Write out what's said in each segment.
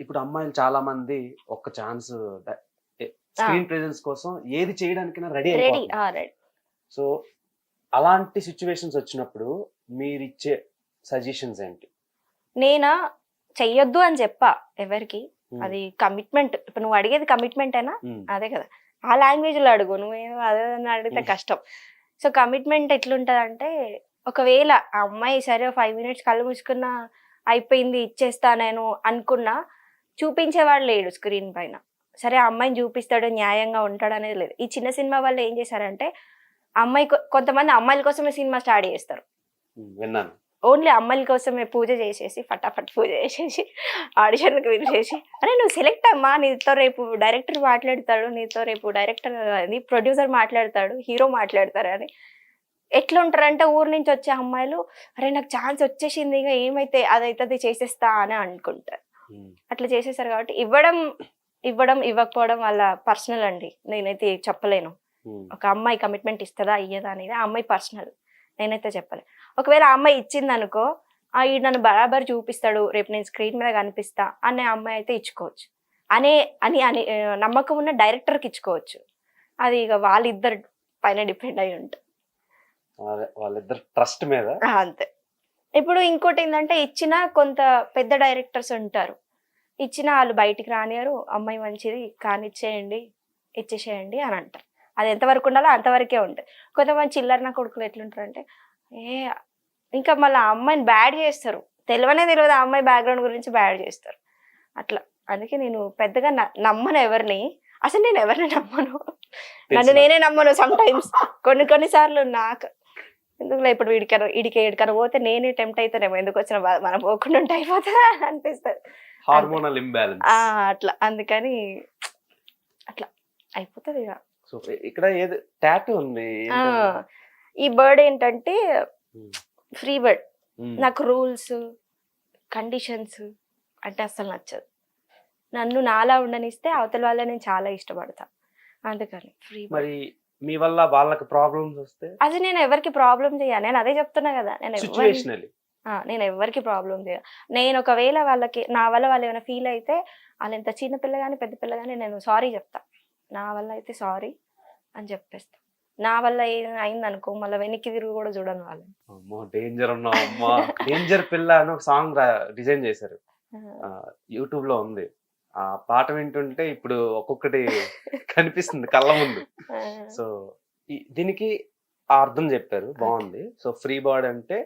ఇప్పుడు అమ్మాయిలు చాలా మంది ఒక ఛాన్స్ స్క్రీన్ ప్రెజెన్స్ కోసం ఏది చేయడానికైనా రెడీ సో అలాంటి సిచ్యువేషన్స్ వచ్చినప్పుడు మీరు ఇచ్చే సజెషన్స్ ఏంటి? నేనా? చెయ్యొద్దు అని చెప్పా ఎవరికి. అది కమిట్మెంట్. ఇప్పుడు నువ్వు అడిగేది కమిట్మెంట్ అయినా అదే కదా. ఆ లాంగ్వేజ్లో అడుగు నువ్వేమో అదే అడిగితే. కష్టం. సో కమిట్మెంట్ ఎట్లుంటది అంటే ఒకవేళ ఆ అమ్మాయి సరే ఫైవ్ మినిట్స్ కళ్ళు మూసుకున్నా అయిపోయింది ఇచ్చేస్తా నేను అనుకున్నా చూపించేవాడు లేడు స్క్రీన్ పైన. సరే ఆ అమ్మాయిని చూపిస్తాడు న్యాయంగా ఉంటాడు అనేది లేదు. ఈ చిన్న సినిమా వల్ల ఏం చేశారంటే అమ్మాయి కొంతమంది అమ్మాయిల కోసమే సినిమా స్టార్ట్ చేస్తారు. విన్నాను. ఓన్లీ అమ్మాయిల కోసమే పూజ చేసేసి ఫటాఫట్ పూజ చేసేసి ఆడిషన్కి పిలిచేసి అరే నువ్వు సెలెక్ట్ అమ్మా నీతో రేపు డైరెక్టర్ మాట్లాడతాడు నీతో రేపు డైరెక్టర్ అది ప్రొడ్యూసర్ మాట్లాడతాడు హీరో మాట్లాడతారు అని. ఎట్లా ఉంటారంటే ఊరు నుంచి వచ్చే అమ్మాయిలు అరే నాకు ఛాన్స్ వచ్చేసింది ఇక ఏమైతే అదైతే చేసేస్తా అని అనుకుంటారు. అట్లా చేసేసారు కాబట్టి ఇవ్వడం ఇవ్వడం ఇవ్వకపోవడం వాళ్ళ పర్సనల్ అండి. నేనైతే చెప్పలేను. ఒక అమ్మాయి కమిట్మెంట్ ఇస్తుందా ఇయ్యదా అనేది ఆ అమ్మాయి పర్సనల్. నేనైతే చెప్పలే. ఒకవేళ ఆ అమ్మాయి ఇచ్చింది అనుకో ఆ ఈ నన్ను బరాబర్ చూపిస్తాడు రేపు నేను స్క్రీన్ మీద కనిపిస్తా అనే అమ్మాయి అయితే ఇచ్చుకోవచ్చు. అనే అని అని నమ్మకం ఉన్న డైరెక్టర్కి ఇచ్చుకోవచ్చు. అది ఇక వాళ్ళిద్దరు పైన డిపెండ్ అయి ఉంటుంది వాళ్ళ- వాళ్ళిద్దరు ట్రస్ట్ మీద? అంతే. ఇప్పుడు ఇంకోటి ఏంటంటే ఇచ్చిన కొంత పెద్ద డైరెక్టర్స్ ఉంటారు. ఇచ్చిన వాళ్ళు బయటికి రానియరు. అమ్మాయి మంచిది కానిచ్చేయండి ఇచ్చేసేయండి అని అంటారు. అది ఎంతవరకు ఉండాలో అంతవరకే ఉంటుంది. కొంతమంది చిల్లర నా కొడుకులు ఎట్లుంటారు అంటే ఏ ఇంకా మళ్ళీ ఆ అమ్మాయిని బ్యాడ్ చేస్తారు. తెలియనే తెలియదు ఆ అమ్మాయి బ్యాక్గ్రౌండ్ గురించి బ్యాడ్ చేస్తారు. అట్లా. అందుకే నేను పెద్దగా న- నమ్మను ఎవరిని. అసలు నేను ఎవరిని నమ్మను? నన్ను నేనే నమ్మను సమ్ టైమ్స్ కొన్ని కొన్ని సార్లు నాకు ఎందుకులే ఇప్పుడు వీడికన్నా వీడికి ఎక్కడికన్నా పోతే నేనే టెంప్ట్ అవుతానేమో ఎందుకు వచ్చిన మనం పోకుండా ఉంటే అయిపోతుందా అని అనిపిస్తుంది. హార్మోనల్ ఇంబ్యాలెన్స్ అట్లా. అందుకని అట్లా. అయిపోతుంది ఇక. సో ఇక్కడ ఏది టాటూ ఉంది. ఈ బర్డ్ ఏంటంటే ఫ్రీ బర్డ్. నాకు రూల్స్ కండిషన్స్ అంటే అస్సలు నచ్చదు. నన్ను నాలా ఉండనిస్తే అవతల వాళ్ళ నేను చాలా ఇష్టపడతా. అందుకని ఫ్రీ మరి మీ వల్ల వాళ్ళకి ప్రాబ్లమ్స్ వస్తే? అది నేను ఎవరికి ప్రాబ్లం చేయ నేను అదే చెప్తున్నా కదా నేను సిచ్యువేషనల్ నేను ఎవరికి ప్రాబ్లం చేయ నేను ఒకవేళ వాళ్ళకి నా వల్ల వాళ్ళు ఏమైనా ఫీల్ అయితే వాళ్ళు ఎంత చిన్న పిల్ల కానీ పెద్ద పిల్ల కానీ నేను సారీ చెప్తా. నా వల్ల అయితే సారీ అని చెప్పేస్తా. నా వల్ల అయింది అనుకో మళ్ళీ వెనక్కి తిరిగి కూడా చూడను అమ్మో డేంజర్ ఉన్నావు అమ్మా డేంజర్ పిల్ల అని ఒక సాంగ్ డిజైన్ చేశారు. యూట్యూబ్లో ఉంది. ఆ పాట వింటుంటే ఇప్పుడు ఒక్కొక్కటి కనిపిస్తుంది కళ్ళ ముందు. సో దీనికి ఆ అర్థం చెప్పారు. బాగుంది. సో ఫ్రీ బర్డ్ అంటే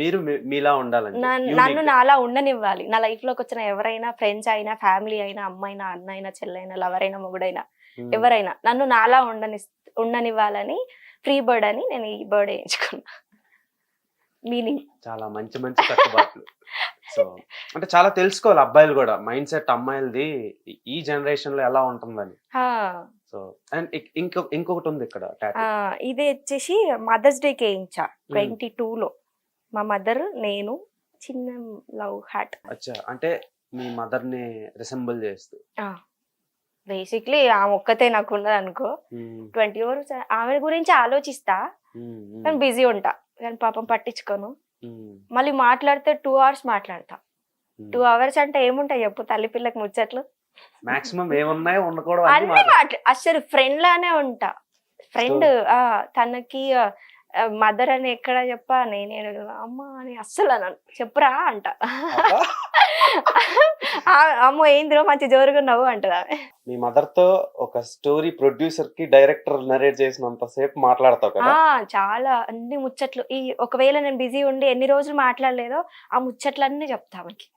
మీరు మీలా ఉండాలని నన్ను నాలా ఉండనివ్వాలి. నా లైఫ్లోకి వచ్చిన ఎవరైనా ఫ్రెండ్స్ అయినా ఫ్యామిలీ అయినా అమ్మాయినా అన్న అయినా చెల్లైనా లవర్ అయినా మొగుడైనా ఎవరైనా నన్ను నాలా ఉండని ఉండనివ్వాలని ఫ్రీ బర్డ్ అని నేను ఈ బర్డ్ వేయించుకున్నా. మీనింగ్. చాలా మంచి మంచి కట్టుబాట్లు సో అంటే చాలా తెలుసుకోవాలి అబ్బాయిలు కూడా మైండ్ సెట్ అమ్మాయిలది ఈ- జనరేషన్లో ఎలా ఉంటుందని సో అండ్ ఇంకొక ఇంకొకటి ఉంది ఇక్కడ. ఇది వచ్చేసి మదర్స్ డేకి వేయించా Hmm. ట్వంటీ లో మా మదర్ నేను చిన్న లవ్ హ్యాట్ అచ్చా అంటే మీ మదర్ని రిసెంబుల్ చేస్తూ బేసిక్లీ ఆమె ఒక్కతే నాకు ఉన్నది అనుకో. ట్వంటీ అవర్స్ ఆమె గురించి ఆలోచిస్తా. కానీ బిజీ ఉంటా కానీ పాపం పట్టించుకోను. మళ్ళీ మాట్లాడితే టూ అవర్స్ మాట్లాడతా. టూ అవర్స్ అంటే ఏముంటాయి చెప్పు తల్లి పిల్లకి ముచ్చట్లు? మాక్సిమం ఏమున్నాయో ఉండకూడదు అన్ని అన్ని మాట్లా- మాట్లా అసలు ఫ్రెండ్ లానే ఉంటా. ఫ్రెండ్ ఆ తనకి మదర్ అని ఎక్కడ చెప్పా? నేనే అమ్మ అని అస్సలు అన్నాను చెప్పురా అంట. అమ్మో ఏందిరో మంచి జోరుగా నవ్వు అంటది మీ మదర్తో ఒక స్టోరీ ప్రొడ్యూసర్కి డైరెక్టర్ నరేట్ చేసినంత సేపు మాట్లాడతావు కదా? ఆ చాలా అన్ని ముచ్చట్లు. ఈ ఒకవేళ నేను బిజీ ఉండి ఎన్ని రోజులు మాట్లాడలేదో ఆ ముచ్చట్లన్నీ చెప్తా ఆమెకి.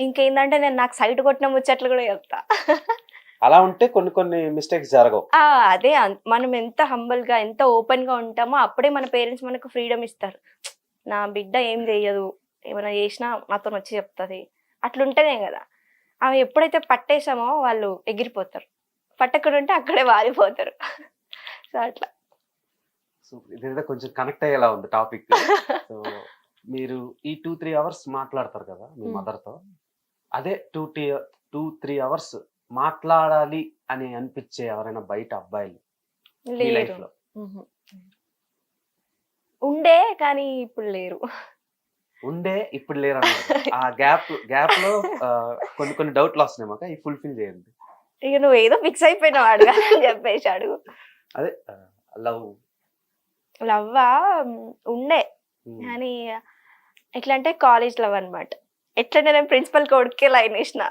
ఇంకేందంటే నేను నాకు సైట్ కొట్టిన ముచ్చట్లు కూడా చెప్తా. అలా ఉంటే కొన్ని కొన్ని మిస్టేక్స్ జరగవు. అదే మనం ఎంత హంబల్గా ఎంత ఓపెన్గా ఉంటామో అప్పుడే మన పేరెంట్స్ మనకు ఫ్రీడమ్ ఇస్తారు. నా బిడ్డ ఏం చెయ్యదు. ఏమైనా చేసినా నాతో వచ్చి చెప్తుంది. అట్లుంటేనే కదా. ఆమె ఎప్పుడైతే పట్టేసామో వాళ్ళు ఎగిరిపోతారు. పట్టకుండా ఉంటే అక్కడే వారిపోతారు సో అట్లా. సో ఇదైతే కొంచెం కనెక్ట్ అయ్యేలా ఉంది టాపిక్. సో మీరు ఈ టూ త్రీ అవర్స్ మాట్లాడతారు కదా మీ Hmm. మదర్తో అదే టూ టీ టూ త్రీ అవర్స్ మాట్లాడాలి అని అనిపించే ఎవరైనా బయట అబ్బాయిలు మీ లైఫ్ లేరు. లో మ్మ్. ఉండే కానీ ఇప్పుడు లేరు. ఉండే ఇప్పుడు లేరు ఆ గ్యాప్ గ్యాప్లో కొన్ని కొన్ని డౌట్లు వస్తున్నాయి మాకు ఇవి ఫుల్ఫిల్ చేయండి. ఇక నువ్వు ఏదో ఫిక్స్ అయిపోయినావు అడుగు అని చెప్పేసి అడుగు. అదే లవ్. లవ్వా? ఉండే. కానీ ఎట్లా అంటే కాలేజ్ లవ్ అనమాట ఎట్లంటే నేను ప్రిన్సిపల్ కొడుకే లైన్ వేసిన.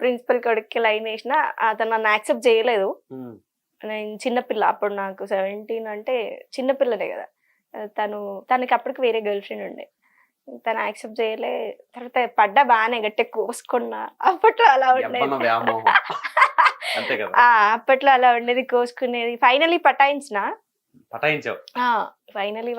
ప్రిన్సిపల్ కొడుక్కి లైన్ వేసిన అతను నన్ను యాక్సెప్ట్ చేయలేదు. నేను చిన్నపిల్ల అప్పుడు నాకు సెవెంటీన్ అంటే చిన్నపిల్లనే కదా. తను తనకి అప్పటికి వేరే గర్ల్ ఫ్రెండ్ ఉండే. తను యాక్సెప్ట్ చేయలే. తర్వాత పడ్డా బాగానే గట్టి కోసుకున్నా అప్పట్లో అలా ఉండేది. వ్యామోహం. అంతే కదా. ఆ, అప్పట్లో అలా ఉండేది కోసుకునేది ఫైనలీ పటాయించిన. పటాయించావు. ఫైనలీ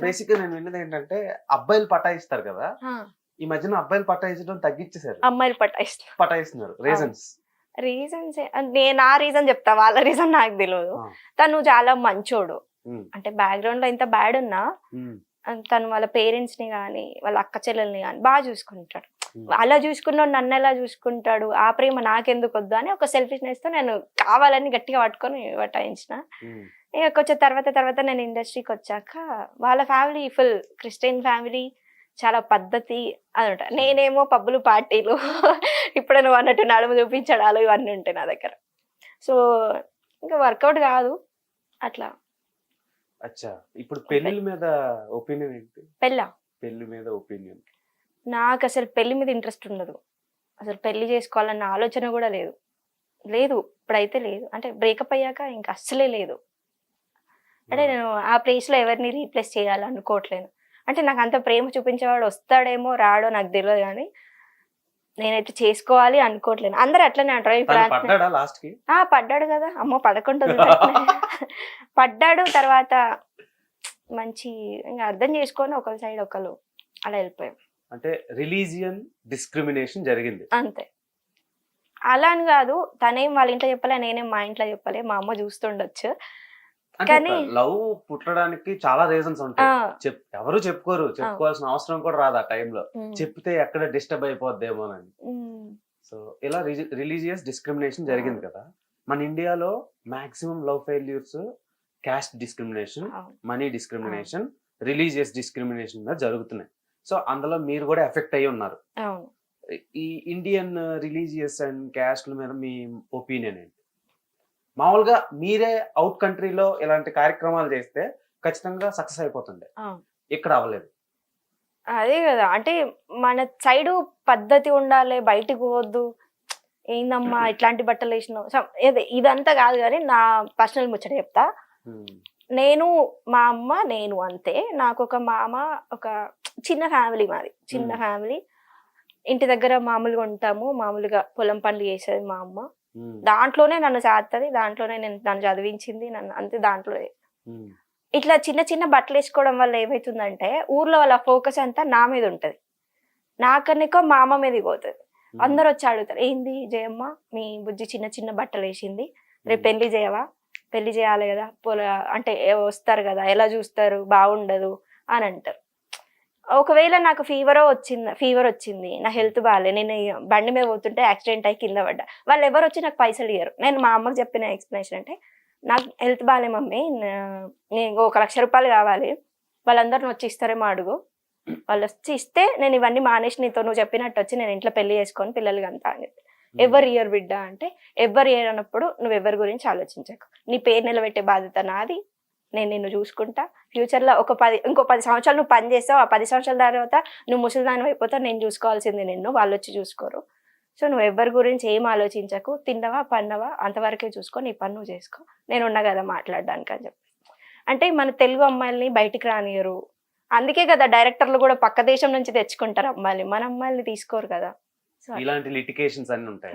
బేసిక్ నేను విన్నది ఏంటంటే అబ్బాయిలు పటాయిస్తారు కదా. ఆ, ఈ మధ్యన అబ్బాయిలు పటాయించడం తగ్గించేశారు. అమ్మాయిలు పటాయిస్తున్నా పటాయిస్తున్నారు. రీజన్స్ రీజన్స్ నేను నా రీజన్ చెప్తా. వాళ్ళ రీజన్ నాకు తెలియదు. తను చాలా మంచోడు. అంటే బ్యాక్గ్రౌండ్లో ఎంత బ్యాడ్ ఉన్నా తను వాళ్ళ పేరెంట్స్ని కానీ వాళ్ళ అక్క చెల్లెల్ని కానీ బాగా చూసుకుంటాడు. అలా చూసుకున్నాడు నన్ను ఎలా చూసుకుంటాడు? ఆ ప్రేమ నాకెందుకు వద్దు అని ఒక సెల్ఫిష్నెస్తో నేను కావాలని గట్టిగా పట్టుకొని పటాయించిన ఇక కొంచెం తర్వాత తర్వాత నేను ఇండస్ట్రీకి వచ్చాక వాళ్ళ ఫ్యామిలీ ఫుల్ క్రిస్టియన్ ఫ్యామిలీ చాలా పద్ధతి అనమాట నేనేమో పబ్బులు పార్టీలు ఇప్పుడు నువ్వు అన్నట్టు నడుము చూపించడాలు ఇవన్నీ ఉంటాయి నా దగ్గర. సో ఇంకా వర్కౌట్ కాదు. అట్లా. అచ్చా. ఇప్పుడు పెళ్ళి మీద ఒపీనియన్ ఏంటి? పెళ్ళ? పెళ్ళి మీద ఒపీనియన్. నాకు అసలు పెళ్ళి మీద ఇంట్రెస్ట్ ఉండదు. అసలు పెళ్ళి చేసుకోవాలన్న ఆలోచన కూడా లేదు. లేదు ఇప్పుడైతే లేదు. అంటే బ్రేకప్ అయ్యాక ఇంకా అస్సలే లేదు. అంటే నేను ఆ ప్లేస్లో ఎవరిని రీప్లేస్ చేయాలనుకోవట్లేను అంటే నాకు అంత ప్రేమ చూపించేవాడు వస్తాడేమో రాడో నాకు తెలియదు కానీ నేనైతే చేసుకోవాలి అనుకోవట్లేను అందరు అట్లనే అంటారు. అట్లనే- పడ్డాడా కదా. అమ్మో పడకుంటుంది పడ్డాడు తర్వాత మంచి ఇంకా అర్థం చేసుకొని ఒకరి సైడ్ ఒకరు అలా వెళ్ళిపోయాం. అంటే రిలీజియన్ డిస్క్రిమినేషన్ జరిగింది. అంతే. అలా అని కాదు తనేం వాళ్ళ ఇంట్లో చెప్పలే నేనేం మా ఇంట్లో చెప్పలే మా అమ్మ చూస్తుండొచ్చు. కానీ- లవ్ పుట్టడానికి చాలా రీజన్స్ ఉంటాయి. చెప్ ఎవరు చెప్పుకోరు. చెప్పుకోవాల్సిన అవసరం కూడా రాదు ఆ టైంలో. చెప్తే ఎక్కడ డిస్టర్బ్ అయిపోద్దేమోనని ఉమ్, సో ఇలా రిలీజియస్ డిస్క్రిమినేషన్ జరిగింది కదా. మన ఇండియాలో maximum love failures caste discrimination. Money discrimination religious discrimination మీద జరుగుతున్నాయి. సో అందులో మీరు కూడా ఎఫెక్ట్ అయ్యి ఉన్నారు. ఈ ఇండియన్ రిలీజియస్ అండ్ క్యాస్ట్ల మీద మీ ఒపీనియన్ ఏంటి? మామూలుగా మీరే అవుట్ కంట్రీలో ఇలాంటి కార్యక్రమాలు చేస్తే ఖచ్చితంగా సక్సెస్ అయిపోతుండే. ఇక్కడ అవ్వలేదు. అదే కదా అంటే మన సైడు పద్ధతి ఉండాలి బయటికి పోవద్దు. ఏందమ్మా ఇట్లాంటి బట్టలు వేసినావు? ఇదంతా కాదు కానీ నా పర్సనల్ ముచ్చట చెప్తా. నేను మా అమ్మ నేను అంతే. నాకు ఒక మామ ఒక చిన్న ఫ్యామిలీ మాది. చిన్న. ఫ్యామిలీ ఇంటి దగ్గర మామూలుగా ఉంటాము. మామూలుగా పొలం పనులు చేసేది మా అమ్మ. దాంట్లోనే నన్ను సాగుతుంది దాంట్లోనే నేను నన్ను చదివించింది నన్ను అంతే దాంట్లో. ఇట్లా చిన్న చిన్న బట్టలు వేసుకోవడం వల్ల ఏమవుతుందంటే ఊర్లో వాళ్ళ ఫోకస్ అంతా నా మీద ఉంటది. నాకన్నా మా అమ్మ మీదకి పోతుంది. అందరూ వచ్చి అడుగుతారు ఏంది జయమ్మ మీ బుజ్జి చిన్న చిన్న బట్టలు వేసింది రేపు పెళ్ళి చేయవా? పెళ్ళి చేయాలి కదా పొల అంటే వస్తారు కదా ఎలా చూస్తారు? బాగుండదు అని అంటారు. ఒకవేళ నాకు ఫీవర్ వచ్చింది ఫీవర్ వచ్చింది నా హెల్త్ బాగాలే నేను బండి మీద పోతుంటే యాక్సిడెంట్ అయ్యి కింద పడ్డా. వాళ్ళు ఎవరు వచ్చి నాకు పైసలు ఇయ్యరు. నేను మా అమ్మకి చెప్పిన ఎక్స్ప్లెనేషన్ అంటే నాకు హెల్త్ బాగాలే మమ్మీ నేను ఒక లక్ష రూపాయలు కావాలి. వాళ్ళందరిని వచ్చి ఇస్తారేమో అడుగు. వాళ్ళు వచ్చి ఇస్తే నేను ఇవన్నీ మానేసి నీతో నువ్వు చెప్పినట్టు వచ్చి నేను ఇంట్లో పెళ్ళి చేసుకొని పిల్లలకి అంతా అని చెప్పి. Hmm. ఎవరు ఇయర్ బిడ్డ అంటే ఎవరు ఇయర్ అన్నప్పుడు నువ్వు ఎవరి గురించి ఆలోచించకు. నీ పేరు నిలబెట్టే బాధ్యత నాది. నేను నిన్ను చూసుకుంటా. ఫ్యూచర్లో ఒక పది ఇంకో పది సంవత్సరాలు నువ్వు పని చేస్తావు. ఆ పది సంవత్సరాల తర్వాత నువ్వు ముసలిదాని అయిపోతావు. నేను చూసుకోవాల్సింది నిన్ను. వాళ్ళు వచ్చి చూసుకోరు. సో నువ్వు ఎవరి గురించి ఏం ఆలోచించకు. తిన్నవా పన్నవా అంతవరకే చూసుకో. నీ పని నువ్వు చేసుకో. నేను ఉన్నా కదా మాట్లాడడానికి అని చెప్పి. అంటే మన తెలుగు అమ్మాయిల్ని బయటికి రానియరు. అందుకే కదా డైరెక్టర్లు కూడా పక్క దేశం నుంచి తెచ్చుకుంటారు అమ్మాయిల్ని. మన అమ్మాయిల్ని తీసుకోరు కదా. ఇలాంటి లిటికేషన్స్ అన్ని ఉంటాయి.